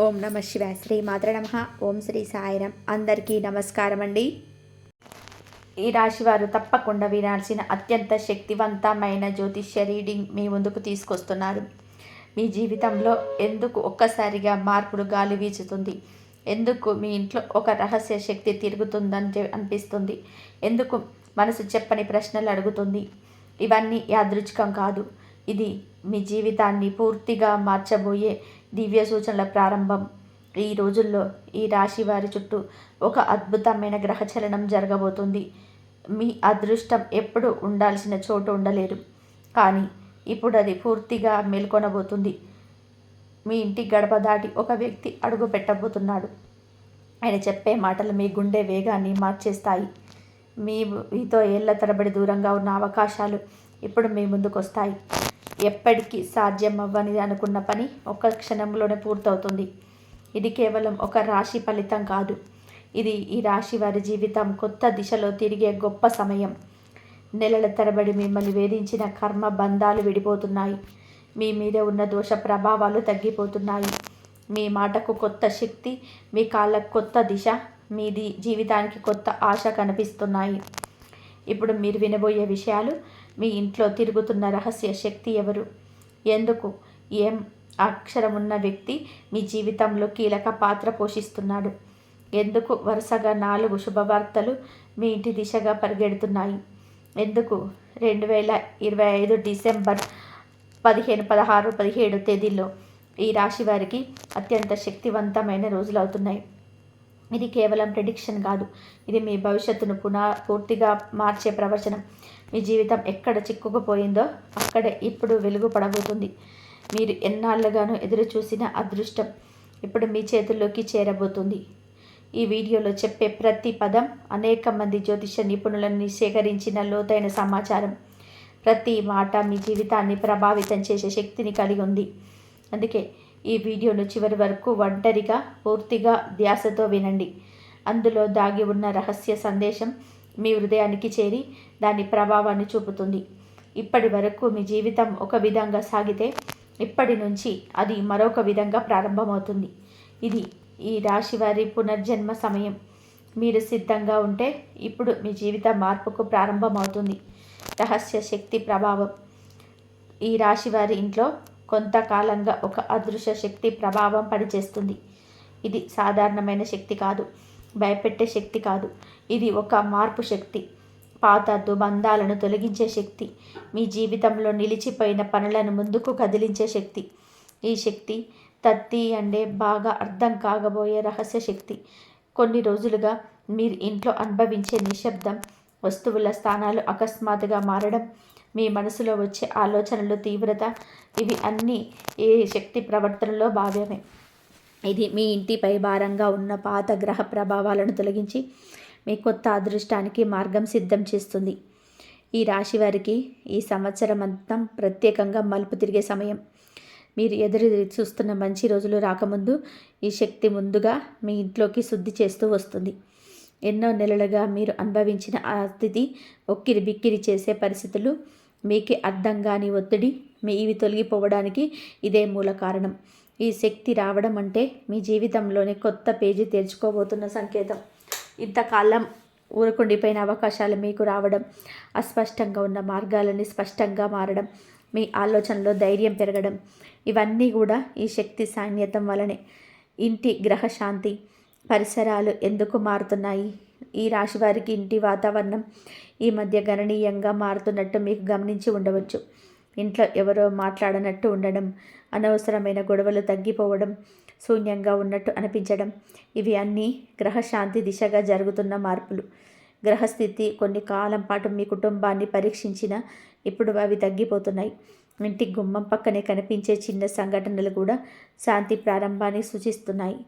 ఓం నమ శివ శ్రీ మాత్ర నమ. ఓం శ్రీ సాయిరం అందరికీ నమస్కారం అండి ఈ రాశి వారు తప్పకుండా వినాల్సిన అత్యంత శక్తివంతమైన జ్యోతిష్య రీడింగ్ మీ ముందుకు తీసుకొస్తున్నారు. మీ జీవితంలో ఎందుకు ఒక్కసారిగా మార్పులు గాలి వీచుతుంది? ఎందుకు మీ ఇంట్లో ఒక రహస్య శక్తి తిరుగుతుందని అనిపిస్తుంది? ఎందుకు మనసు చెప్పని ప్రశ్నలు అడుగుతుంది? ఇవన్నీ యాదృచ్ఛికం కాదు. ఇది మీ జీవితాన్ని పూర్తిగా మార్చబోయే దివ్య సూచనల ప్రారంభం. ఈ రోజుల్లో ఈ రాశి వారి చుట్టూ ఒక అద్భుతమైన గ్రహచలనం జరగబోతుంది. మీ అదృష్టం ఎప్పుడు ఉండాల్సిన చోటు ఉండలేరు. కానీ ఇప్పుడు అది పూర్తిగా మేల్కొనబోతుంది. మీ ఇంటి గడప దాటి ఒక వ్యక్తి అడుగు పెట్టబోతున్నాడు. ఆయన చెప్పే మాటలు మీ గుండె వేగాన్ని మార్చేస్తాయి. మీ మీతో ఏళ్ళ తరబడి దూరంగా ఉన్న అవకాశాలు ఇప్పుడు మీ ముందుకు వస్తాయి ఎప్పటికీ సాధ్యం అవ్వని అనుకున్న పని ఒక్క క్షణంలోనే పూర్తవుతుంది. ఇది కేవలం ఒక రాశి ఫలితం కాదు. ఇది ఈ రాశి వారి జీవితం కొత్త దిశలో తిరిగే గొప్ప సమయం. నెలల తరబడి మిమ్మల్ని వేధించిన కర్మ బంధాలు విడిపోతున్నాయి. మీ మీద ఉన్న దోష ప్రభావాలు తగ్గిపోతున్నాయి. మీ మాటకు కొత్త శక్తి మీ కాళ్ళకు కొత్త దిశ మీది జీవితానికి కొత్త ఆశ కనిపిస్తున్నాయి. ఇప్పుడు మీరు వినబోయే విషయాలు మీ ఇంట్లో తిరుగుతున్న రహస్య శక్తి ఎవరు? ఎందుకు? ఏం అక్షరం ఉన్న వ్యక్తి మీ జీవితంలో కీలక పాత్ర పోషిస్తున్నాడు? ఎందుకు వరుసగా నాలుగు శుభవార్తలు మీ ఇంటి దిశగా పరిగెడుతున్నాయి? ఎందుకు? రెండు వేల ఇరవై ఐదు డిసెంబర్ పదిహేను పదహారు పదిహేడు తేదీల్లో ఈ రాశి వారికి అత్యంత శక్తివంతమైన రోజులు అవుతున్నాయి. ఇది కేవలం ప్రిడిక్షన్ కాదు. ఇది మీ భవిష్యత్తును పునా పూర్తిగా మార్చే ప్రవచనం. మీ జీవితం ఎక్కడ చిక్కుకుపోయిందో అక్కడే ఇప్పుడు వెలుగు పడబోతుంది. మీరు ఎన్నాళ్ళుగానో ఎదురు చూసిన అదృష్టం ఇప్పుడు మీ చేతుల్లోకి చేరబోతుంది. ఈ వీడియోలో చెప్పే ప్రతి పదం అనేక మంది జ్యోతిష నిపుణులని సేకరించిన లోతైన సమాచారం. ప్రతి మాట మీ జీవితాన్ని ప్రభావితం చేసే శక్తిని కలిగి ఉంది. అందుకే ఈ వీడియోను చివరి వరకు ఒంటరిగా పూర్తిగా ధ్యాసతో వినండి. అందులో దాగి ఉన్న రహస్య సందేశం మీ హృదయానికి చేరి దాని ప్రభావాన్ని చూపుతుంది. ఇప్పటి వరకు మీ జీవితం ఒక విధంగా సాగితే ఇప్పటి నుంచి అది మరొక విధంగా ప్రారంభమవుతుంది. ఇది ఈ రాశి వారి పునర్జన్మ సమయం. మీరు సిద్ధంగా ఉంటే ఇప్పుడు మీ జీవిత మార్పుకు ప్రారంభమవుతుంది. రహస్య శక్తి ప్రభావం. ఈ రాశి వారి ఇంట్లో కొంతకాలంగా ఒక అదృశ్య శక్తి ప్రభావం పనిచేస్తుంది. ఇది సాధారణమైన శక్తి కాదు. భయపెట్టే శక్తి కాదు. ఇది ఒక మార్పు శక్తి. పాత దుబంధాలను తొలగించే శక్తి మీ జీవితంలో నిలిచిపోయిన పనులను ముందుకు కదిలించే శక్తి. ఈ శక్తి తత్తి అంటే బాగా అర్థం కాగబోయే రహస్య శక్తి. కొన్ని రోజులుగా మీరు ఇంట్లో అనుభవించే నిశ్శబ్దం వస్తువుల స్థానాలు అకస్మాత్తుగా మారడం మీ మనసులో వచ్చే ఆలోచనలు తీవ్రత ఇవి అన్నీ ఈ శక్తి ప్రవర్తనలో భాగమే. ఇది మీ ఇంటిపై భారంగా ఉన్న పాత గ్రహ ప్రభావాలను తొలగించి మీ కొత్త అదృష్టానికి మార్గం సిద్ధం చేస్తుంది. ఈ రాశి వారికి ఈ సంవత్సరం అంతా ప్రత్యేకంగా మలుపు తిరిగే సమయం. మీరు ఎదురు చూస్తున్న మంచి రోజులు రాకముందు ఈ శక్తి ముందుగా మీ ఇంట్లోకి శుద్ధి చేస్తూ వస్తుంది. ఎన్నో నెలలుగా మీరు అనుభవించిన ఆ స్థితి ఒక్కిరి బిక్కిరి చేసే పరిస్థితులు మీకే అర్థం కాని ఒత్తిడి మీవి తొలగిపోవడానికి ఇదే మూల కారణం. ఈ శక్తి రావడం అంటే మీ జీవితంలోనే కొత్త పేజీ తెరుచుకోబోతున్న సంకేతం. ఇంతకాలం ఊరకుండిపోయిన అవకాశాలు మీకు రావడం అస్పష్టంగా ఉన్న మార్గాలని స్పష్టంగా మారడం మీ ఆలోచనలో ధైర్యం పెరగడం ఇవన్నీ కూడా ఈ శక్తి సాన్నిధ్యం వలనే. ఇంటి గ్రహశాంతి పరిసరాలు ఎందుకు మారుతున్నాయి? ఈ రాశి వారికి ఇంటి వాతావరణం ఈ మధ్య గణనీయంగా మారుతున్నట్టు మీకు గమనించి ఉండవచ్చు. ఇంట్లో ఎవరో మాట్లాడనట్టు ఉండడం అనవసరమైన గొడవలు తగ్గిపోవడం శూన్యంగా ఉన్నట్టు అనిపించడం ఇవి అన్నీ గ్రహశాంతి దిశగా జరుగుతున్న మార్పులు. గ్రహస్థితి కొన్ని కాలం పాటు మీ కుటుంబాన్ని పరీక్షించిన ఇప్పుడు అవి తగ్గిపోతున్నాయి. ఇంటి గుమ్మం పక్కనే కనిపించే చిన్న సంఘటనలు కూడా శాంతి ప్రారంభాన్ని సూచిస్తున్నాయి.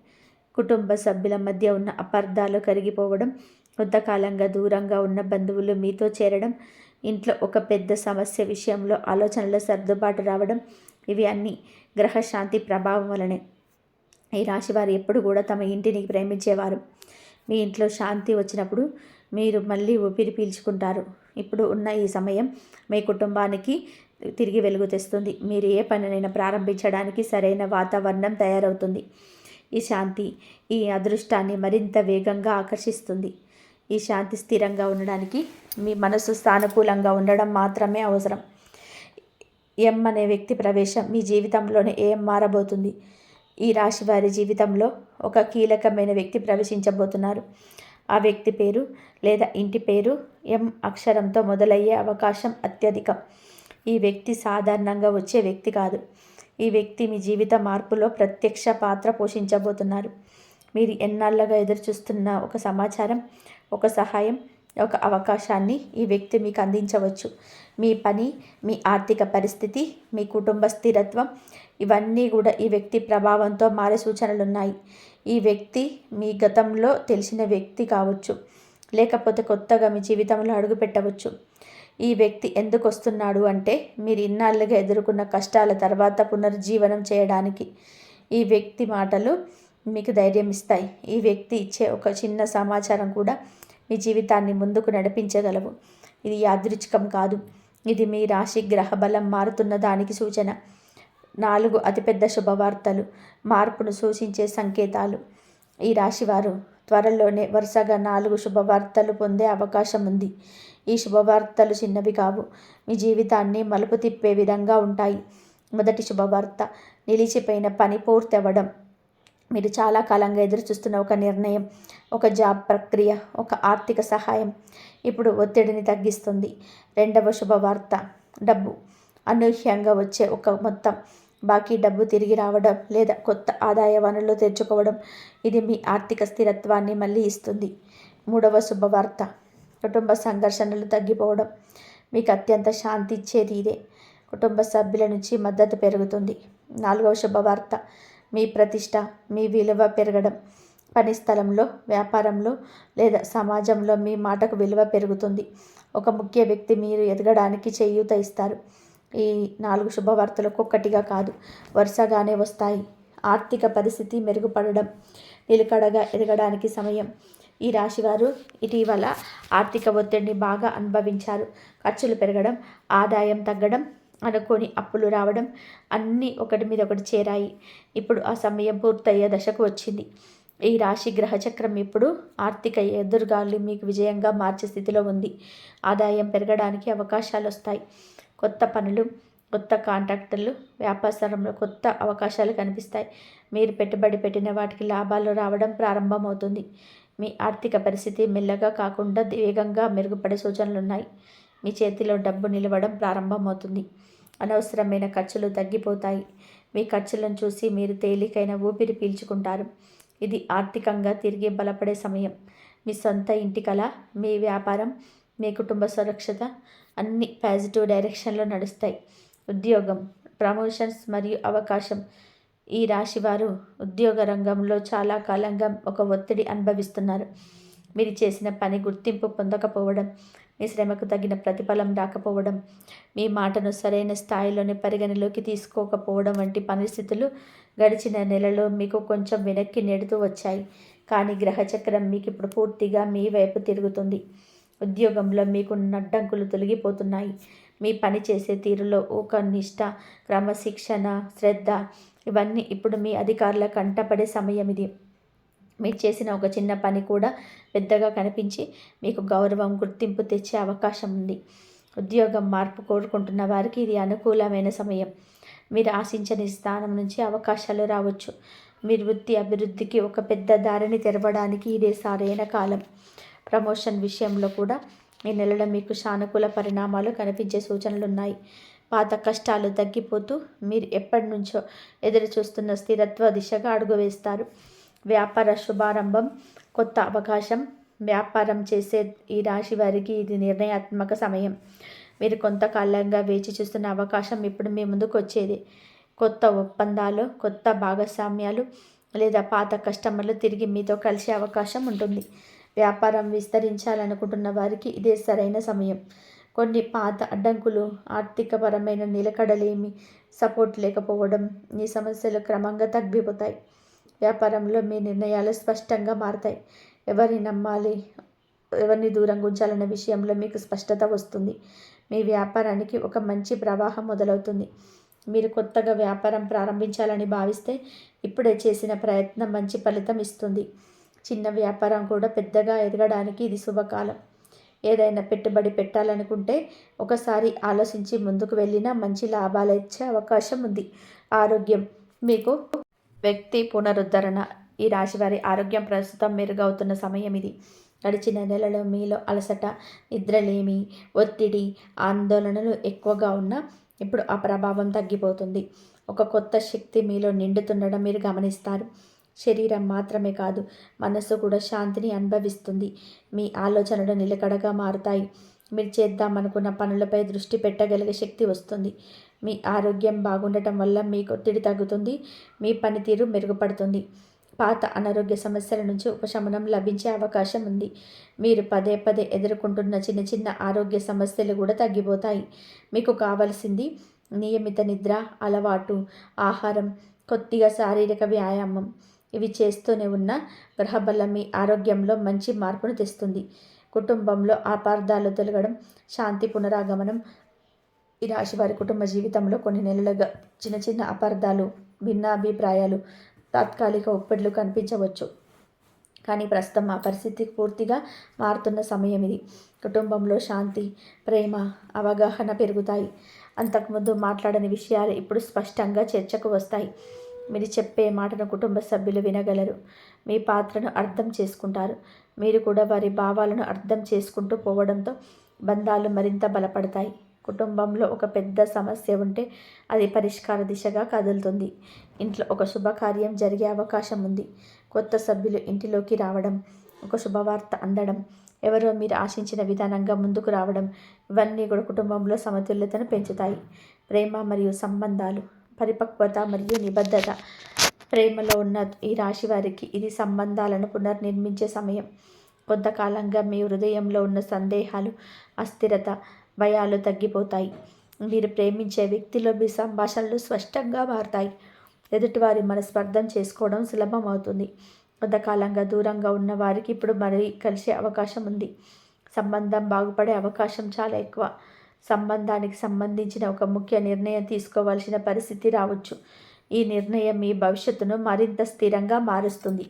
కుటుంబ సభ్యుల మధ్య ఉన్న అపార్థాలు కరిగిపోవడం కొంతకాలంగా దూరంగా ఉన్న బంధువులు మీతో చేరడం ఇంట్లో ఒక పెద్ద సమస్య విషయంలో ఆలోచనలో సర్దుబాటు రావడం ఇవి అన్నీ గ్రహశాంతి ప్రభావం వలనే. ఈ రాశివారు ఎప్పుడు కూడా తమ ఇంటిని ప్రేమించేవారు. మీ ఇంట్లో శాంతి వచ్చినప్పుడు మీరు మళ్ళీ ఊపిరి పీల్చుకుంటారు. ఇప్పుడు ఉన్న ఈ సమయం మీ కుటుంబానికి తిరిగి వెలుగు తెస్తుంది. మీరు ఏ పనినైనా ప్రారంభించడానికి సరైన వాతావరణం తయారవుతుంది. ఈ శాంతి ఈ అదృష్టాన్ని మరింత వేగంగా ఆకర్షిస్తుంది. ఈ శాంతి స్థిరంగా ఉండడానికి మీ మనసు సానుకూలంగా ఉండడం మాత్రమే అవసరం. ఎం అనే వ్యక్తి ప్రవేశం మీ జీవితంలోనే ఏం మారబోతుంది? ఈ రాశి వారి జీవితంలో ఒక కీలకమైన వ్యక్తి ప్రవేశించబోతున్నారు. ఆ వ్యక్తి పేరు లేదా ఇంటి పేరు ఎం అక్షరంతో మొదలయ్యే అవకాశం అత్యధికం. ఈ వ్యక్తి సాధారణంగా వచ్చే వ్యక్తి కాదు. ఈ వ్యక్తి మీ జీవిత మార్పులో ప్రత్యక్ష పాత్ర పోషించబోతున్నారు. మీరు ఎన్నాళ్ళగా ఎదురుచూస్తున్న ఒక సమాచారం ఒక సహాయం ఒక అవకాశాన్ని ఈ వ్యక్తి మీకు అందించవచ్చు. మీ పని మీ ఆర్థిక పరిస్థితి మీ కుటుంబ స్థిరత్వం ఇవన్నీ కూడా ఈ వ్యక్తి ప్రభావంతో మారే సూచనలు ఉన్నాయి ఈ వ్యక్తి మీ గతంలో తెలిసిన వ్యక్తి కావచ్చు లేకపోతే కొత్తగా మీ జీవితంలో అడుగు పెట్టవచ్చు. ఈ వ్యక్తి ఎందుకు వస్తున్నాడు అంటే మీరు ఇన్నాళ్ళుగా ఎదుర్కొన్న కష్టాల తర్వాత పునరుజ్జీవనం చేయడానికి ఈ వ్యక్తి మాటలు మీకు ధైర్యం ఇస్తాయి. ఈ వ్యక్తి ఇచ్చే ఒక చిన్న సమాచారం కూడా మీ జీవితాన్ని ముందుకు నడిపించగలవు. ఇది యాదృచ్ఛికం కాదు. ఇది మీ రాశి గ్రహ బలం మారుతున్న దానికి సూచన. నాలుగు అతిపెద్ద శుభవార్తలు. మార్పును సూచించే సంకేతాలు. ఈ రాశివారు త్వరలోనే వరుసగా నాలుగు శుభవార్తలు పొందే అవకాశం ఉంది. ఈ శుభవార్తలు చిన్నవి కావు. మీ జీవితాన్ని మలుపు తిప్పే విధంగా ఉంటాయి. మొదటి శుభవార్త. నిలిచిపోయిన పని పూర్తి అవ్వడం మీరు చాలా కాలంగా ఎదురు చూస్తున్న ఒక నిర్ణయం. ఒక జాబ్ ప్రక్రియ ఒక ఆర్థిక సహాయం ఇప్పుడు ఒత్తిడిని తగ్గిస్తుంది. రెండవ శుభవార్త డబ్బు. అనూహ్యంగా వచ్చే ఒక మొత్తం. బాకీ డబ్బు తిరిగి రావడం లేదా కొత్త ఆదాయ వనరులు తెచ్చుకోవడం ఇది మీ ఆర్థిక స్థిరత్వాన్ని మళ్ళీ ఇస్తుంది. మూడవ శుభవార్త కుటుంబ సంఘర్షణలు తగ్గిపోవడం. మీకు అత్యంత శాంతి ఇచ్చేది ఇదే. కుటుంబ సభ్యుల నుంచి మద్దతు పెరుగుతుంది. నాలుగవ శుభవార్త మీ ప్రతిష్ట మీ విలువ పెరగడం. పని స్థలంలో వ్యాపారంలో లేదా సమాజంలో మీ మాటకు విలువ పెరుగుతుంది. ఒక ముఖ్య వ్యక్తి మీరు ఎదగడానికి చేయూత ఇస్తారు. ఈ నాలుగు శుభవార్తలకు ఒక్కటిగా కాదు వరుసగానే వస్తాయి. ఆర్థిక పరిస్థితి మెరుగుపడడం నిలకడగా ఎదగడానికి సమయం. ఈ రాశివారు ఇటీవల ఆర్థిక ఒత్తిడిని బాగా అనుభవించారు. ఖర్చులు పెరగడం ఆదాయం తగ్గడం అనుకోని అప్పులు రావడం అన్నీ ఒకటి మీద ఒకటి చేరాయి. ఇప్పుడు ఆ సమయం పూర్తయ్యే దశకు వచ్చింది. ఈ రాశి గ్రహచక్రం ఇప్పుడు ఆర్థిక ఎదురుగాలు మీకు విజయంగా మార్చే స్థితిలో ఉంది. ఆదాయం పెరగడానికి అవకాశాలు వస్తాయి. కొత్త పనులు కొత్త కాంట్రాక్టర్లు వ్యాపారంలో కొత్త అవకాశాలు కనిపిస్తాయి. మీరు పెట్టుబడి పెట్టిన వాటికి లాభాలు రావడం ప్రారంభమవుతుంది. మీ ఆర్థిక పరిస్థితి మెల్లగా కాకుండా వేగంగా మెరుగుపడే సూచనలు ఉన్నాయి. మీ చేతిలో డబ్బు నిలవడం ప్రారంభమవుతుంది. అనవసరమైన ఖర్చులు తగ్గిపోతాయి. మీ ఖర్చులను చూసి మీరు తేలికైన ఊపిరి పీల్చుకుంటారు. ఇది ఆర్థికంగా తిరిగి బలపడే సమయం. మీ సొంత ఇంటి కళ మీ వ్యాపారం మీ కుటుంబ సురక్షత అన్ని పాజిటివ్ డైరెక్షన్లో నడుస్తాయి. ఉద్యోగం ప్రమోషన్స్ మరియు అవకాశం. ఈ రాశివారు ఉద్యోగ రంగంలో చాలా కాలంగా ఒక ఒత్తిడి అనుభవిస్తున్నారు. మీరు చేసిన పని గుర్తింపు పొందకపోవడం మీ శ్రమకు తగిన ప్రతిఫలం రాకపోవడం మీ మాటను సరైన స్థాయిలోని పరిగణలోకి తీసుకోకపోవడం వంటి పరిస్థితులు గడిచిన నెలలో మీకు కొంచెం వెనక్కి నెడుతూ వచ్చాయి. కానీ గ్రహచక్రం మీకు ఇప్పుడు పూర్తిగా మీ వైపు తిరుగుతుంది. ఉద్యోగంలో మీకు నడ్డంకులు తొలగిపోతున్నాయి. మీ పని చేసే తీరులో ఒక నిష్ట క్రమశిక్షణ శ్రద్ధ ఇవన్నీ ఇప్పుడు మీ అధికారుల కంటపడే సమయం ఇది మీరు చేసిన ఒక చిన్న పని కూడా పెద్దగా కనిపించి మీకు గౌరవం గుర్తింపు తెచ్చే అవకాశం ఉంది. ఉద్యోగం మార్పు కోరుకుంటున్న వారికి ఇది అనుకూలమైన సమయం. మీరు ఆశించని స్థానం నుంచి అవకాశాలు రావచ్చు. మీరు వృత్తి అభివృద్ధికి ఒక పెద్ద దారిని తెరవడానికి ఇదే సరైన కాలం. ప్రమోషన్ విషయంలో కూడా ఈ నెలలో మీకు సానుకూల పరిణామాలు కనిపించే సూచనలు ఉన్నాయి. పాత కష్టాలు తగ్గిపోతూ మీరు ఎప్పటి నుంచో ఎదురు చూస్తున్న స్థిరత్వ దిశగా అడుగు వేస్తారు. వ్యాపార శుభారంభం కొత్త అవకాశం వ్యాపారం చేసే ఈ రాశి వారికి ఇది నిర్ణయాత్మక సమయం. మీరు కొంతకాలంగా వేచి చూస్తున్న అవకాశం ఇప్పుడు మీ ముందుకు వచ్చేది. కొత్త ఒప్పందాలు కొత్త భాగస్వామ్యాలు లేదా పాత కస్టమర్లు తిరిగి మీతో కలిసే అవకాశం ఉంటుంది. వ్యాపారం విస్తరించాలనుకుంటున్న వారికి ఇదే సరైన సమయం. కొన్ని పాత అడ్డంకులు ఆర్థికపరమైన నిలకడలేమి సపోర్ట్ లేకపోవడం ఈ సమస్యలు క్రమంగా తగ్గిపోతాయి. వ్యాపారంలో మీ నిర్ణయాలు స్పష్టంగా మారతాయి. ఎవరిని నమ్మాలి ఎవరిని దూరంగా ఉంచాలన్న విషయంలో మీకు స్పష్టత వస్తుంది. మీ వ్యాపారానికి ఒక మంచి ప్రవాహం మొదలవుతుంది. మీరు కొత్తగా వ్యాపారం ప్రారంభించాలని భావిస్తే ఇప్పుడే చేసిన ప్రయత్నం మంచి ఫలితం ఇస్తుంది. చిన్న వ్యాపారం కూడా పెద్దగా ఎదగడానికి ఇది శుభకాలం. ఏదైనా పెట్టుబడి పెట్టాలనుకుంటే ఒకసారి ఆలోచించి ముందుకు వెళ్ళినా మంచి లాభాలు ఇచ్చే అవకాశం ఉంది. ఆరోగ్యం మీకు వ్యక్తి పునరుద్ధరణ. ఈ రాశి వారి ఆరోగ్యం ప్రస్తుతం మెరుగవుతున్న సమయం ఇది. గడిచిన నెలలో మీలో అలసట నిద్రలేమి ఒత్తిడి ఆందోళనలు ఎక్కువగా ఉన్నా ఇప్పుడు ఆ ప్రభావం తగ్గిపోతుంది. ఒక కొత్త శక్తి మీలో నిండుతుండడం మీరు గమనిస్తారు. శరీరం మాత్రమే కాదు మనస్సు కూడా శాంతిని అనుభవిస్తుంది. మీ ఆలోచనలు నిలకడగా మారుతాయి. మీరు చేద్దామనుకున్న పనులపై దృష్టి పెట్టగలిగే శక్తి వస్తుంది. మీ ఆరోగ్యం బాగుండటం వల్ల మీకు ఒత్తిడి తగ్గుతుంది మీ పనితీరు మెరుగుపడుతుంది. పాత అనారోగ్య సమస్యల నుంచి ఉపశమనం లభించే అవకాశం ఉంది. మీరు పదే పదే ఎదుర్కొంటున్న చిన్న చిన్న ఆరోగ్య సమస్యలు కూడా తగ్గిపోతాయి. మీకు కావలసింది నియమిత నిద్ర అలవాటు ఆహారం కొద్దిగా శారీరక వ్యాయామం. ఇవి చేస్తూనే ఉన్న గ్రహబలం మీ ఆరోగ్యంలో మంచి మార్పును తెస్తుంది. కుటుంబంలో అపార్థాలు తొలగడం శాంతి పునరాగమనం ఈ రాశి వారి కుటుంబ జీవితంలో కొన్ని నెలలుగా చిన్న చిన్న అపార్థాలు భిన్నాభిప్రాయాలు తాత్కాలిక ఒత్తిడులు కనిపించవచ్చు. కానీ ప్రస్తుతం ఆ పరిస్థితి పూర్తిగా మారుతున్న సమయం ఇది. కుటుంబంలో శాంతి ప్రేమ అవగాహన పెరుగుతాయి. అంతకుముందు మాట్లాడని విషయాలు ఇప్పుడు స్పష్టంగా చర్చకు వస్తాయి. మీరు చెప్పే మాటను కుటుంబ సభ్యులు వినగలరు. మీ పాత్రను అర్థం చేసుకుంటారు. మీరు కూడా వారి భావాలను అర్థం చేసుకుంటూ పోవడంతో బంధాలు మరింత బలపడతాయి. కుటుంబంలో ఒక పెద్ద సమస్య ఉంటే అది పరిష్కార దిశగా కదులుతుంది. ఇంట్లో ఒక శుభకార్యం జరిగే అవకాశం ఉంది. కొత్త సభ్యులు ఇంటిలోకి రావడం ఒక శుభవార్త అందడం ఎవరో మీరు ఆశించిన విధానంగా ముందుకు రావడం ఇవన్నీ కూడా కుటుంబంలో సమతుల్యతను పెంచుతాయి. ప్రేమ మరియు సంబంధాలు పరిపక్వత మరియు నిబద్ధత. ప్రేమలో ఉన్న ఈ రాశి వారికి ఇది సంబంధాలను పునర్నిర్మించే సమయం. కొంతకాలంగా మీ హృదయంలో ఉన్న సందేహాలు అస్థిరత భయాలు తగ్గిపోతాయి. మీరు ప్రేమించే వ్యక్తిలో మీ సంభాషణలు స్పష్టంగా మారుతాయి. ఎదుటివారి మనస్పర్ధం చేసుకోవడం సులభం అవుతుంది కొంతకాలంగా దూరంగా ఉన్న వారికి ఇప్పుడు మరీ కలిసే అవకాశం ఉంది. సంబంధం బాగుపడే అవకాశం చాలా ఎక్కువ. సంబంధానికి సంబంధించిన ఒక ముఖ్య నిర్ణయం తీసుకోవాల్సిన పరిస్థితి రావచ్చు. ఈ నిర్ణయం మీ భవిష్యత్తును మరింత స్థిరంగా మారుస్తుంది.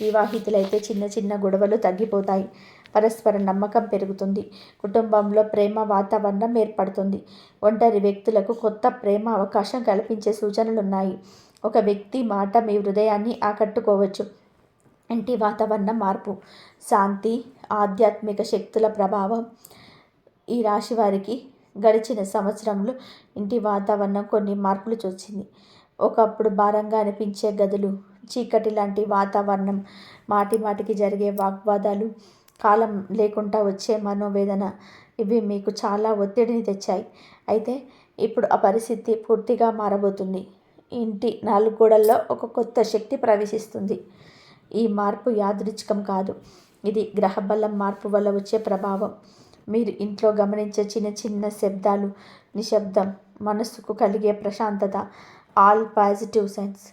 వివాహితులైతే చిన్న చిన్న గొడవలు తగ్గిపోతాయి. పరస్పర నమ్మకం పెరుగుతుంది. కుటుంబంలో ప్రేమ వాతావరణం ఏర్పడుతుంది. ఒంటరి వ్యక్తులకు కొత్త ప్రేమ అవకాశం కల్పించే సూచనలు ఉన్నాయి ఒక వ్యక్తి మాట మీ హృదయాన్ని ఆకట్టుకోవచ్చు. ఇంటి వాతావరణం మార్పు శాంతి ఆధ్యాత్మిక శక్తుల ప్రభావం ఈ రాశి వారికి గడిచిన సంవత్సరంలో ఇంటి వాతావరణం కొన్ని మార్పులు చూసింది. ఒకప్పుడు భారంగా అనిపించే గదులు చీకటి లాంటి వాతావరణం మాటి మాటికి జరిగే వాగ్వాదాలు కాలం లేకుండా వచ్చే మనోవేదన ఇవి మీకు చాలా ఒత్తిడిని తెచ్చాయి. అయితే ఇప్పుడు ఆ పరిస్థితి పూర్తిగా మారబోతుంది. ఇంటి నాలుగు గోడల్లో ఒక కొత్త శక్తి ప్రవేశిస్తుంది. ఈ మార్పు యాదృచ్ఛికం కాదు. ఇది గ్రహబలం మార్పు వల్ల వచ్చే ప్రభావం. మీరు ఇంట్లో గమనించే చిన్న చిన్న శబ్దాలు నిశ్శబ్దం మనస్సుకు కలిగే ప్రశాంతత ఆల్ పాజిటివ్ సైన్స్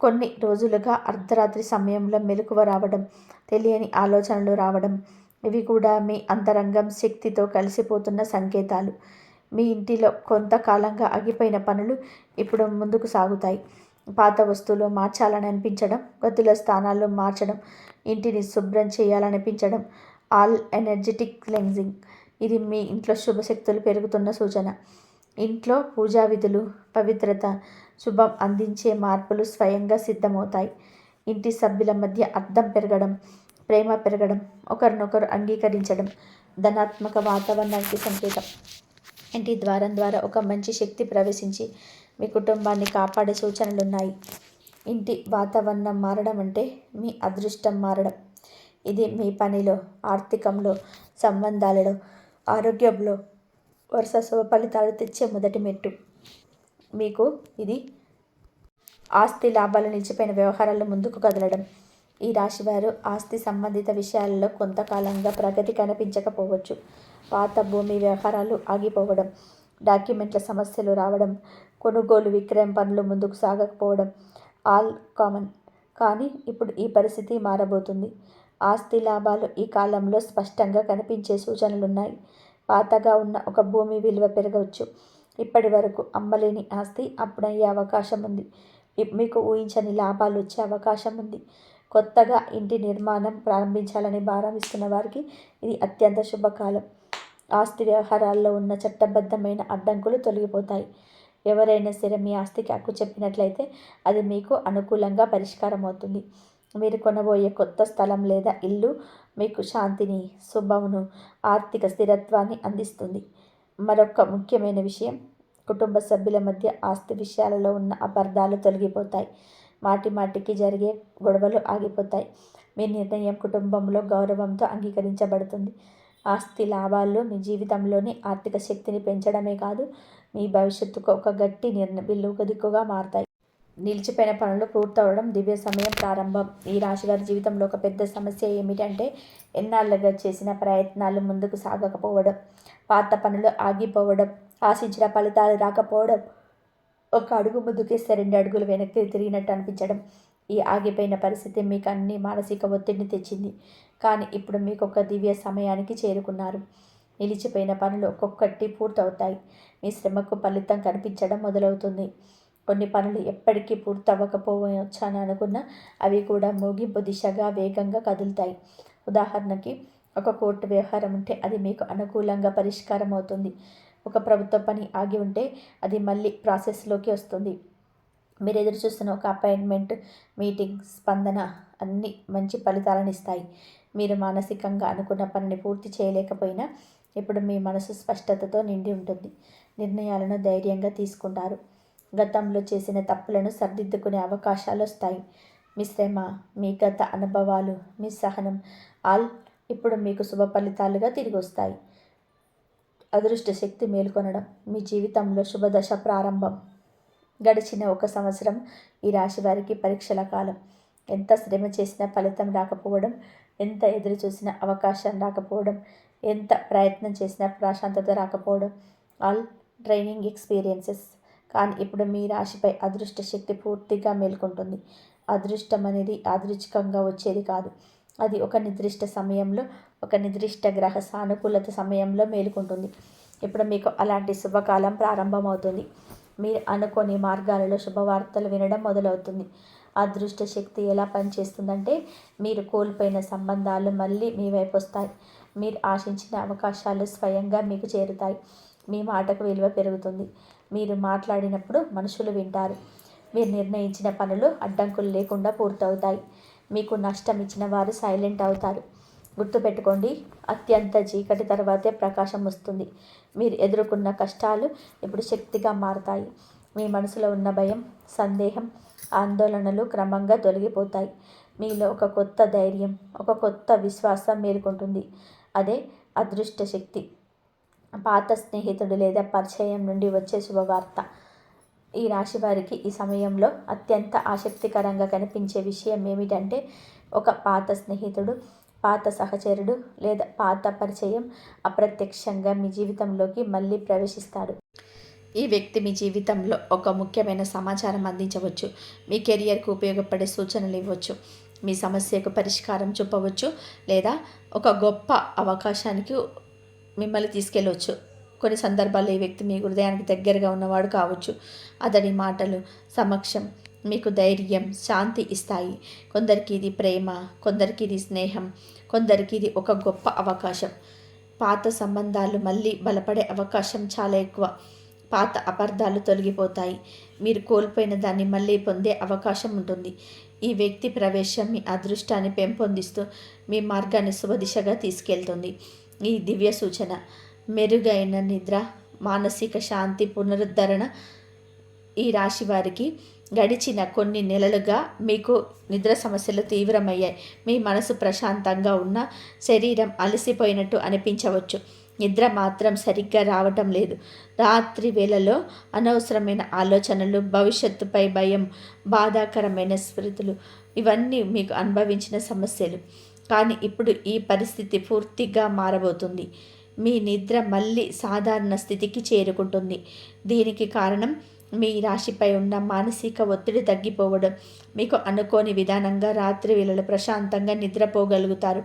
కొన్ని రోజులుగా అర్ధరాత్రి సమయంలో మెలకువ రావడం తెలియని ఆలోచనలు రావడం ఇవి కూడా మీ అంతరంగం శక్తితో కలిసిపోతున్న సంకేతాలు. మీ ఇంటిలో కొంతకాలంగా ఆగిపోయిన పనులు ఇప్పుడు ముందుకు సాగుతాయి. పాత వస్తువులు మార్చాలని అనిపించడం గదుల స్థానాల్లో మార్చడం ఇంటిని శుభ్రం చేయాలనిపించడం ఆల్ ఎనర్జెటిక్ క్లెన్జింగ్ ఇది మీ ఇంట్లో శుభశక్తులు పెరుగుతున్న సూచన. ఇంట్లో పూజా విధులు పవిత్రత శుభం అందించే మార్పులు స్వయంగా సిద్ధమవుతాయి. ఇంటి సభ్యుల మధ్య అర్థం పెరగడం ప్రేమ పెరగడం ఒకరినొకరు అంగీకరించడం ధనాత్మక వాతావరణానికి సంకేతం. ఇంటి ద్వారం ద్వారా ఒక మంచి శక్తి ప్రవేశించి మీ కుటుంబాన్ని కాపాడే సూచనలు ఉన్నాయి ఇంటి వాతావరణం మారడం అంటే మీ అదృష్టం మారడం. ఇది మీ పనిలో ఆర్థికంలో సంబంధాలలో ఆరోగ్యంలో వరుస శుభ ఫలితాలు తెచ్చే మొదటి మెట్టు. మీకు ఇది ఆస్తి లాభాలు నిలిచిపోయిన వ్యవహారాలు ముందుకు కదలడం. ఈ రాశివారు ఆస్తి సంబంధిత విషయాలలో కొంతకాలంగా ప్రగతి కనిపించకపోవచ్చు. పాత భూమి వ్యవహారాలు ఆగిపోవడం డాక్యుమెంట్ల సమస్యలు రావడం కొనుగోలు విక్రయం పనులు ముందుకు సాగకపోవడం ఆల్ కామన్ కానీ ఇప్పుడు ఈ పరిస్థితి మారబోతుంది. ఆస్తి లాభాలు ఈ కాలంలో స్పష్టంగా కనిపించే సూచనలున్నాయి. పాతగా ఉన్న ఒక భూమి విలువ పెరగవచ్చు. ఇప్పటి వరకు అమ్మలేని ఆస్తి అప్పుడయ్యే అవకాశం ఉంది మీకు ఊహించని లాభాలు వచ్చే అవకాశం ఉంది కొత్తగా ఇంటి నిర్మాణం ప్రారంభించాలని భావిస్తున్న వారికి ఇది అత్యంత శుభకాలం. ఆస్తి వ్యవహారాల్లో ఉన్న చట్టబద్ధమైన అడ్డంకులు తొలగిపోతాయి. ఎవరైనా సరే మీ ఆస్తికి హక్కు చెప్పినట్లయితే అది మీకు అనుకూలంగా పరిష్కారం అవుతుంది మీరు కొనబోయే కొత్త స్థలం లేదా ఇల్లు మీకు శాంతిని శుభమును ఆర్థిక స్థిరత్వాన్ని అందిస్తుంది. మరొక ముఖ్యమైన విషయం కుటుంబ సభ్యుల మధ్య ఆస్తి విషయాలలో ఉన్న అపార్థాలు తొలగిపోతాయి. మాటి మాటికి జరిగే గొడవలు ఆగిపోతాయి. మీ నిర్ణయం కుటుంబంలో గౌరవంతో అంగీకరించబడుతుంది. ఆస్తి లాభాలు మీ జీవితంలోని ఆర్థిక శక్తిని పెంచడమే కాదు మీ భవిష్యత్తుకు ఒక గట్టి నిర్ణ బిల్లుగా దిక్కుగా మారతాయి. నిలిచిపోయిన పనులు పూర్తవడం దివ్య సమయం ప్రారంభం. ఈ రాశివారి జీవితంలో ఒక పెద్ద సమస్య ఏమిటంటే ఎన్నాళ్ళుగా చేసిన ప్రయత్నాలు ముందుకు సాగకపోవడం. పాత పనులు ఆగిపోవడం ఆశించిన ఫలితాలు రాకపోవడం ఒక అడుగు ముందుకేస్తే రెండు అడుగులు వెనక్కి తిరిగినట్టు అనిపించడం. ఈ ఆగిపోయిన పరిస్థితి మీకు అన్ని మానసిక ఒత్తిడిని తెచ్చింది. కానీ ఇప్పుడు మీకు ఒక దివ్య సమయానికి చేరుకున్నారు. నిలిచిపోయిన పనులు ఒక్కొక్కటి పూర్తవుతాయి. మీ శ్రమకు ఫలితం కనిపించడం మొదలవుతుంది. కొన్ని పనులు ఎప్పటికీ పూర్తవ్వకపోవచ్చు అని అనుకున్న అవి కూడా ముగింపు దిశగా వేగంగా కదులుతాయి. ఉదాహరణకి ఒక కోర్టు వ్యవహారం ఉంటే అది మీకు అనుకూలంగా పరిష్కారం అవుతుంది ఒక ప్రభుత్వ పని ఆగి ఉంటే అది మళ్ళీ ప్రాసెస్లోకి వస్తుంది. మీరు ఎదురు చూస్తున్న ఒక అపాయింట్మెంట్ మీటింగ్ స్పందన అన్ని మంచి ఫలితాలను ఇస్తాయి. మీరు మానసికంగా అనుకున్న పనిని పూర్తి చేయలేకపోయినా ఇప్పుడు మీ మనసు స్పష్టతతో నిండి ఉంటుంది. నిర్ణయాలను ధైర్యంగా తీసుకుంటారు. గతంలో చేసిన తప్పులను సరిదిద్దుకునే అవకాశాలు వస్తాయి. మీ శ్రమ మీ గత అనుభవాలు మీ సహనం ఆల్ ఇప్పుడు మీకు శుభ ఫలితాలుగా తిరిగి వస్తాయి అదృష్ట శక్తి మేల్కొనడం మీ జీవితంలో శుభదశ ప్రారంభం. గడిచిన ఒక సంవత్సరం ఈ రాశి వారికి పరీక్షల కాలం. ఎంత శ్రమ చేసినా ఫలితం రాకపోవడం ఎంత ఎదురు చూసినా అవకాశం రాకపోవడం ఎంత ప్రయత్నం చేసినా ప్రశాంతత రాకపోవడం. All training experiences. కానీ ఇప్పుడు మీ రాశిపై అదృష్ట శక్తి పూర్తిగా మేల్కొంటుంది. అదృష్టం అనేది యాదృచ్ఛికంగా వచ్చేది కాదు. అది ఒక నిర్దిష్ట సమయంలో ఒక నిర్దిష్ట గ్రహ సానుకూలత సమయంలో మేలుకుంటుంది. ఇప్పుడు మీకు అలాంటి శుభకాలం ప్రారంభమవుతుంది. మీరు అనుకోని మార్గాలలో శుభవార్తలు వినడం మొదలవుతుంది. అదృష్ట శక్తి ఎలా పనిచేస్తుందంటే మీరు కోల్పోయిన సంబంధాలు మళ్ళీ మీ వైపు వస్తాయి. మీరు ఆశించిన అవకాశాలు స్వయంగా మీకు చేరుతాయి. మీ మాటకు విలువ పెరుగుతుంది. మీరు మాట్లాడినప్పుడు మనుషులు వింటారు. మీరు నిర్ణయించిన పనులు అడ్డంకులు లేకుండా పూర్తవుతాయి. మీకు నష్టం ఇచ్చిన వారు సైలెంట్ అవుతారు. గుర్తుపెట్టుకోండి అత్యంత చీకటి తర్వాతే ప్రకాశం వస్తుంది. మీరు ఎదుర్కొన్న కష్టాలు ఇప్పుడు శక్తిగా మారతాయి. మీ మనసులో ఉన్న భయం సందేహం ఆందోళనలు క్రమంగా తొలగిపోతాయి. మీలో ఒక కొత్త ధైర్యం ఒక కొత్త విశ్వాసం మేలుకుంటుంది. అదే అదృష్ట శక్తి పాత స్నేహితుడు లేదా పరిచయం నుండి వచ్చే శుభవార్త. ఈ రాశి వారికి ఈ సమయంలో అత్యంత ఆసక్తికరంగా కనిపించే విషయం ఏమిటంటే ఒక పాత స్నేహితుడు పాత సహచరుడు లేదా పాత పరిచయం అప్రత్యక్షంగా మీ జీవితంలోకి మళ్ళీ ప్రవేశిస్తాడు. ఈ వ్యక్తి మీ జీవితంలో ఒక ముఖ్యమైన సమాచారం అందించవచ్చు. మీ కెరియర్కు ఉపయోగపడే సూచనలు ఇవ్వచ్చు. మీ సమస్యకు పరిష్కారం చూపవచ్చు లేదా ఒక గొప్ప అవకాశానికి మిమ్మల్ని తీసుకెళ్ళవచ్చు. కొన్ని సందర్భాల్లో ఈ వ్యక్తి మీ హృదయానికి దగ్గరగా ఉన్నవాడు కావచ్చు. అతడి మాటలు సమక్షం మీకు ధైర్యం శాంతి ఇస్తాయి. కొందరికి ఇది ప్రేమ కొందరికి ఇది స్నేహం కొందరికి ఇది ఒక గొప్ప అవకాశం. పాత సంబంధాలు మళ్ళీ బలపడే అవకాశం చాలా ఎక్కువ. పాత అపార్థాలు తొలగిపోతాయి. మీరు కోల్పోయిన దాన్ని మళ్ళీ పొందే అవకాశం ఉంటుంది. ఈ వ్యక్తి ప్రవేశం మీ అదృష్టాన్ని పెంపొందిస్తూ మీ మార్గాన్ని శుభదిశగా తీసుకెళ్తుంది. ఈ దివ్య సూచన మెరుగైన నిద్ర మానసిక శాంతి పునరుద్ధరణ ఈ రాశి వారికి గడిచిన కొన్ని నెలలుగా మీకు నిద్ర సమస్యలు తీవ్రమయ్యాయి. మీ మనసు ప్రశాంతంగా ఉన్న శరీరం అలసిపోయినట్టు అనిపించవచ్చు. నిద్ర మాత్రం సరిగ్గా రావటం లేదు. రాత్రి వేళలో అనవసరమైన ఆలోచనలు భవిష్యత్తుపై భయం బాధాకరమైన స్మృతులు ఇవన్నీ మీకు అనుభవించిన సమస్యలు. కానీ ఇప్పుడు ఈ పరిస్థితి పూర్తిగా మారబోతుంది. మీ నిద్ర మళ్ళీ సాధారణ స్థితికి చేరుకుంటుంది. దీనికి కారణం మీ రాశిపై ఉన్న మానసిక ఒత్తిడి తగ్గిపోవడం. మీకు అనుకోని విధానంగా రాత్రి వేళలో ప్రశాంతంగా నిద్రపోగలుగుతారు.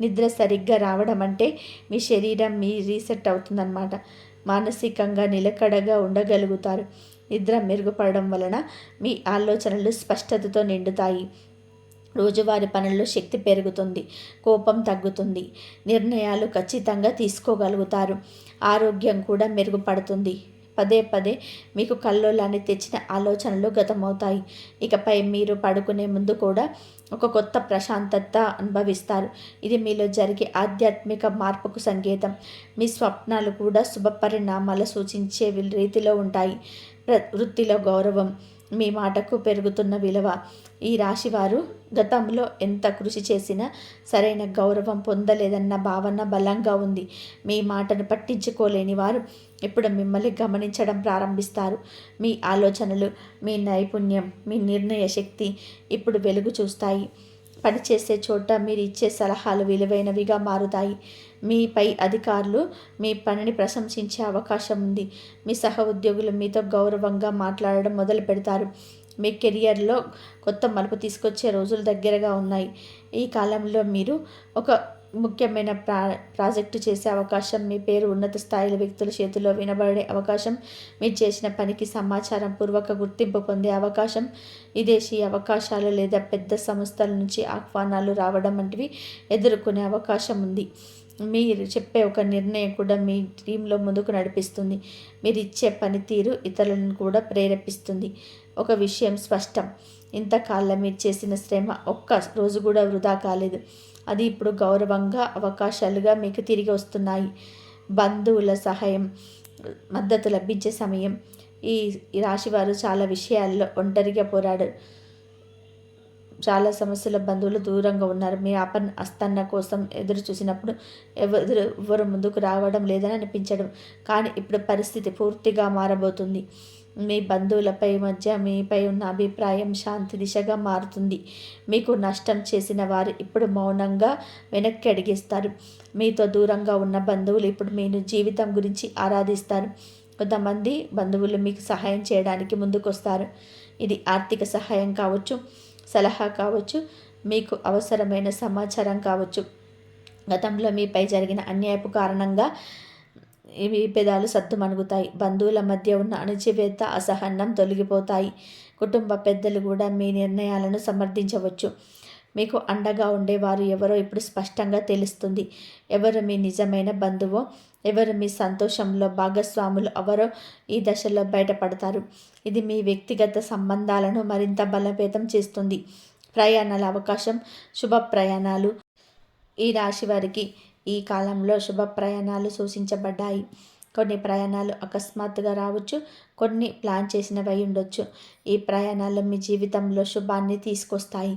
నిద్ర సరిగ్గా రావడం అంటే మీ శరీరం మీ రీసెట్ అవుతుందన్నమాట. మానసికంగా నిలకడగా ఉండగలుగుతారు. నిద్ర మెరుగుపడడం వలన మీ ఆలోచనలు స్పష్టతతో నిండుతాయి. రోజువారి పనుల్లో శక్తి పెరుగుతుంది కోపం తగ్గుతుంది నిర్ణయాలు ఖచ్చితంగా తీసుకోగలుగుతారు ఆరోగ్యం కూడా మెరుగుపడుతుంది. పదే పదే మీకు కల్లోలాన్ని తెచ్చిన ఆలోచనలు గతమవుతాయి. ఇకపై మీరు పడుకునే ముందు కూడా ఒక కొత్త ప్రశాంతత అనుభవిస్తారు. ఇది మీలో జరిగే ఆధ్యాత్మిక మార్పుకు సంకేతం. మీ స్వప్నాలు కూడా శుభ పరిణామాలు సూచించే రీతిలో ఉంటాయి. వృత్తిలో గౌరవం మీ మాటకు పెరుగుతున్న విలువ. ఈ రాశివారు గతంలో ఎంత కృషి చేసినా సరైన గౌరవం పొందలేదన్న భావన బలంగా ఉంది. మీ మాటను పట్టించుకోలేని వారు ఇప్పుడు మిమ్మల్ని గమనించడం ప్రారంభిస్తారు. మీ ఆలోచనలు మీ నైపుణ్యం మీ నిర్ణయ శక్తి ఇప్పుడు వెలుగు చూస్తాయి. పనిచేసే చోట మీరు ఇచ్చే సలహాలు విలువైనవిగా మారుతాయి. మీపై అధికారులు మీ పనిని ప్రశంసించే అవకాశం ఉంది. మీ సహ ఉద్యోగులు మీతో గౌరవంగా మాట్లాడడం మొదలు పెడతారు మీ కెరియర్లో కొత్త మలుపు తీసుకొచ్చే రోజులు దగ్గరగా ఉన్నాయి. ఈ కాలంలో మీరు ఒక ముఖ్యమైన ప్రా ప్రాజెక్టు చేసే అవకాశం మీ పేరు ఉన్నత స్థాయిల వ్యక్తుల చేతిలో వినబడే అవకాశం మీరు చేసిన పనికి సమాచారం పూర్వక గుర్తింపు పొందే అవకాశం విదేశీ అవకాశాలు లేదా పెద్ద సంస్థల నుంచి ఆహ్వానాలు రావడం వంటివి ఎదుర్కొనే అవకాశం ఉంది. మీరు చెప్పే ఒక నిర్ణయం కూడా మీ టీంలో ముందుకు నడిపిస్తుంది. మీరు ఇచ్చే పనితీరు ఇతరులను కూడా ప్రేరేపిస్తుంది. ఒక విషయం స్పష్టం. ఇంతకాలం మీరు చేసిన శ్రమ ఒక్క రోజు కూడా వృధా కాలేదు. అది ఇప్పుడు గౌరవంగా అవకాశాలుగా మీకు తిరిగి వస్తున్నాయి. బంధువుల సహాయం మద్దతు లభించే సమయం. ఈ రాశివారు చాలా విషయాల్లో ఒంటరిగా పోరాడు. చాలా సమస్యల బంధువులు దూరంగా ఉన్నారు. మీ అపన్ అస్తన్న కోసం ఎదురు చూసినప్పుడు ఎవరు ఎవరు ముందుకు రావడం లేదని అనిపించడం. కానీ ఇప్పుడు పరిస్థితి పూర్తిగా మారబోతుంది. మీ బంధువులపై మధ్య మీపై ఉన్న అభిప్రాయం శాంతి దిశగా మారుతుంది. మీకు నష్టం చేసిన వారు ఇప్పుడు మౌనంగా వెనక్కి అడిగిస్తారు. మీతో దూరంగా ఉన్న బంధువులు ఇప్పుడు మీరు జీవితం గురించి ఆరాధిస్తారు. కొంతమంది బంధువులు మీకు సహాయం చేయడానికి ముందుకొస్తారు. ఇది ఆర్థిక సహాయం కావచ్చు సలహా కావచ్చు మీకు అవసరమైన సమాచారం కావచ్చు. గతంలో మీపై జరిగిన అన్యాయపు కారణంగా ఇవి పెదాలు సత్తుమణుగుతాయి బంధువుల మధ్య ఉన్న అణచివేత అసహనం తొలగిపోతాయి. కుటుంబ పెద్దలు కూడా మీ నిర్ణయాలను సమర్థించవచ్చు. మీకు అండగా ఉండేవారు ఎవరో ఇప్పుడు స్పష్టంగా తెలుస్తుంది. ఎవరు మీ నిజమైన బంధువో ఎవరు మీ సంతోషంలో భాగస్వాములు ఎవరో ఈ దశలో బయటపడతారు. ఇది మీ వ్యక్తిగత సంబంధాలను మరింత బలపేతం చేస్తుంది. ప్రయాణాల అవకాశం శుభ ప్రయాణాలు ఈ రాశి వారికి ఈ కాలంలో శుభ ప్రయాణాలు సూచించబడ్డాయి. కొన్ని ప్రయాణాలు అకస్మాత్తుగా రావచ్చు కొన్ని ప్లాన్ చేసినవి ఉండొచ్చు. ఈ ప్రయాణాలు మీ జీవితంలో శుభాన్ని తీసుకొస్తాయి.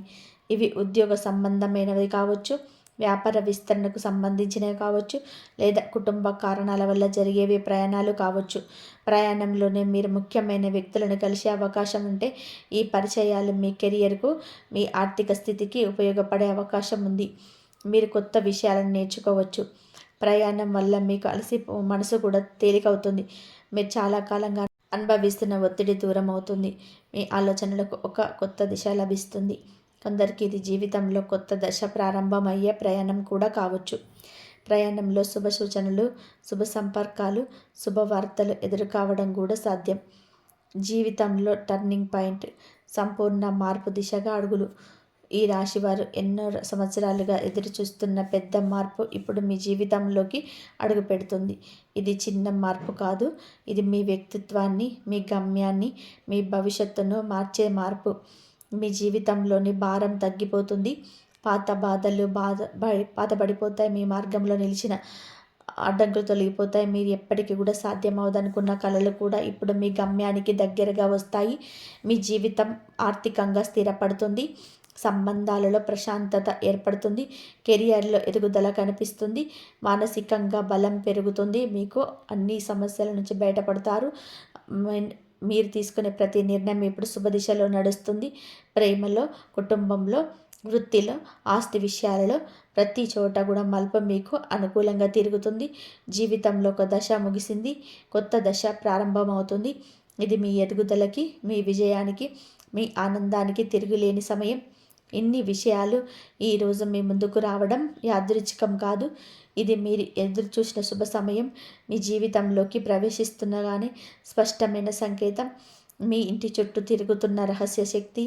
ఇవి ఉద్యోగ సంబంధమైనవి కావచ్చు వ్యాపార విస్తరణకు సంబంధించినవి కావచ్చు లేదా కుటుంబ కారణాల వల్ల జరిగేవి ప్రయాణాలు కావచ్చు. ప్రయాణంలోనే మీరు ముఖ్యమైన వ్యక్తులను కలిసే అవకాశం ఉంటే ఈ పరిచయాలు మీ కెరియర్కు మీ ఆర్థిక స్థితికి ఉపయోగపడే అవకాశం ఉంది. మీరు కొత్త విషయాలను నేర్చుకోవచ్చు. ప్రయాణం వల్ల మీకు అలసి మనసు కూడా తేలికవుతుంది. మీరు చాలా కాలంగా అనుభవిస్తున్న ఒత్తిడి దూరం అవుతుంది. మీ ఆలోచనలకు ఒక కొత్త దిశ లభిస్తుంది. కొందరికి ఇది జీవితంలో కొత్త దశ ప్రారంభమయ్యే ప్రయాణం కూడా కావచ్చు. ప్రయాణంలో శుభ సూచనలు శుభ సంపర్కాలు శుభవార్తలు ఎదురు కావడం కూడా సాధ్యం. జీవితంలో టర్నింగ్ పాయింట్ సంపూర్ణ మార్పు దిశగా అడుగులు. ఈ రాశివారు ఎన్నో సంవత్సరాలుగా ఎదురుచూస్తున్న పెద్ద మార్పు ఇప్పుడు మీ జీవితంలోకి అడుగు పెడుతుంది. ఇది చిన్న మార్పు కాదు. ఇది మీ వ్యక్తిత్వాన్ని మీ గమ్యాన్ని మీ భవిష్యత్తును మార్చే మార్పు. మీ జీవితంలోని భారం తగ్గిపోతుంది. పాత బాధలు బాధ పాతబడిపోతాయి మీ మార్గంలో నిలిచిన అడ్డంకులు తొలగిపోతాయి. మీరు ఎప్పటికీ కూడా సాధ్యమవుదనుకున్న కళలు కూడా ఇప్పుడు మీ గమ్యానికి దగ్గరగా వస్తాయి. మీ జీవితం ఆర్థికంగా స్థిరపడుతుంది. సంబంధాలలో ప్రశాంతత ఏర్పడుతుంది. కెరియర్లో ఎదుగుదల కనిపిస్తుంది. మానసికంగా బలం పెరుగుతుంది. మీకు అన్ని సమస్యల నుంచి బయటపడతారు. మీరు తీసుకునే ప్రతి నిర్ణయం ఇప్పుడు శుభదిశలో నడుస్తుంది. ప్రేమలో కుటుంబంలో వృత్తిలో ఆస్తి విషయాలలో ప్రతి చోట కూడా మల్ప మీకు అనుకూలంగా తిరుగుతుంది. జీవితంలో ఒక దశ ముగిసింది. కొత్త దశ ప్రారంభమవుతుంది. ఇది మీ ఎదుగుదలకి మీ విజయానికి మీ ఆనందానికి తిరుగులేని సమయం. ఇన్ని విషయాలు ఈరోజు మీ ముందుకు రావడం యాదృచ్ఛికం కాదు. ఇది మీరు ఎదురు చూసిన శుభ సమయం. మీ జీవితంలోకి ప్రవేశిస్తున్నగానే స్పష్టమైన సంకేతం. మీ ఇంటి చుట్టూ తిరుగుతున్న రహస్య శక్తి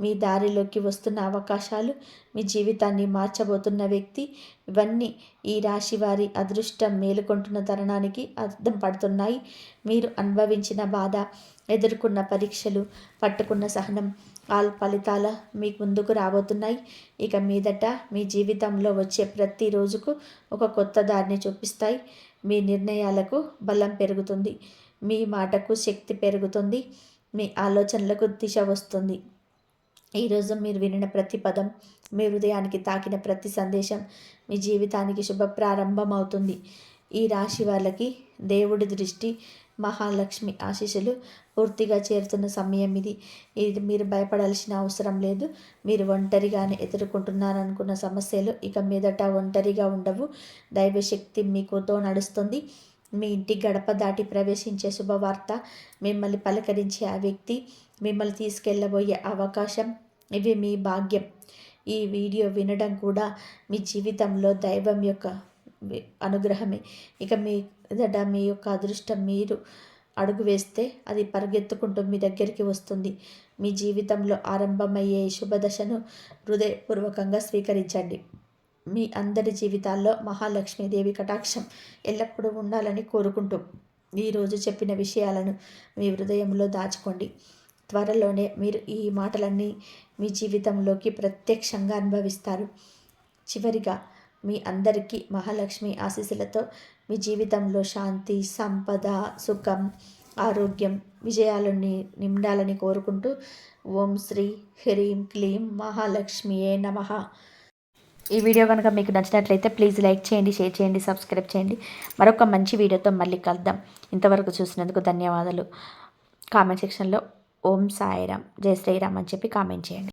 మీ దారిలోకి వస్తున్న అవకాశాలు మీ జీవితాన్ని మార్చబోతున్న వ్యక్తి ఇవన్నీ ఈ రాశి వారి అదృష్టం మేలుకొంటున్న తరుణానికి అర్థం పడుతున్నాయి. మీరు అనుభవించిన బాధ ఎదుర్కొన్న పరీక్షలు పట్టుకున్న సహనం ఫలితాల మీకు ముందుకు రాబోతున్నాయి. ఇక మీదట మీ జీవితంలో వచ్చే ప్రతి రోజుకు ఒక కొత్త దారిని చూపిస్తాయి. మీ నిర్ణయాలకు బలం పెరుగుతుంది. మీ మాటకు శక్తి పెరుగుతుంది. మీ ఆలోచనలకు దిశ వస్తుంది. ఈరోజు మీరు వినిన ప్రతి పదం మీ హృదయానికి తాకిన ప్రతి సందేశం మీ జీవితానికి శుభ ప్రారంభం అవుతుంది ఈ రాశి వాళ్ళకి దేవుడి దృష్టి మహాలక్ష్మి ఆశీస్సులు పూర్తిగా చేరుతున్న సమయం ఇది. ఇది మీరు భయపడాల్సిన అవసరం లేదు. మీరు ఒంటరిగానే ఎదుర్కొంటున్నారనుకున్న సమస్యలు ఇక మీదట ఒంటరిగా ఉండవు. దైవశక్తి మీకుతో నడుస్తుంది. మీ ఇంటి గడప దాటి ప్రవేశించే శుభవార్త మిమ్మల్ని పలకరించే ఆ వ్యక్తి మిమ్మల్ని తీసుకెళ్ళబోయే అవకాశం ఇవి మీ భాగ్యం. ఈ వీడియో వినడం కూడా మీ జీవితంలో దైవం యొక్క అనుగ్రహమే. ఇక మీ ఎదట మీ యొక్క అదృష్టం మీరు అడుగు వేస్తే అది పరిగెత్తుకుంటూ మీ దగ్గరికి వస్తుంది. మీ జీవితంలో ఆరంభమయ్యే శుభదశను హృదయపూర్వకంగా స్వీకరించండి. మీ అందరి జీవితాల్లో మహాలక్ష్మీదేవి కటాక్షం ఎల్లప్పుడూ ఉండాలని కోరుకుంటూ ఈరోజు చెప్పిన విషయాలను మీ హృదయంలో దాచుకోండి. త్వరలోనే మీరు ఈ మాటలన్నీ మీ జీవితంలోకి ప్రత్యక్షంగా అనుభవిస్తారు. చివరిగా మీ అందరికీ మహాలక్ష్మి ఆశీస్సులతో మీ జీవితంలో శాంతి సంపద సుఖం ఆరోగ్యం విజయాలని నిండాలని కోరుకుంటూ ఓం శ్రీ హ్రీం క్లీం మహాలక్ష్మియే నమ. ఈ వీడియో కనుక మీకు నచ్చినట్లయితే ప్లీజ్ లైక్ చేయండి షేర్ చేయండి సబ్స్క్రైబ్ చేయండి. మరొక మంచి వీడియోతో మళ్ళీ కలుద్దాం. ఇంతవరకు చూసినందుకు ధన్యవాదాలు. కామెంట్ సెక్షన్లో ఓం సాయిరామ్ జై శ్రీరామ్ అని చెప్పి కామెంట్ చేయండి.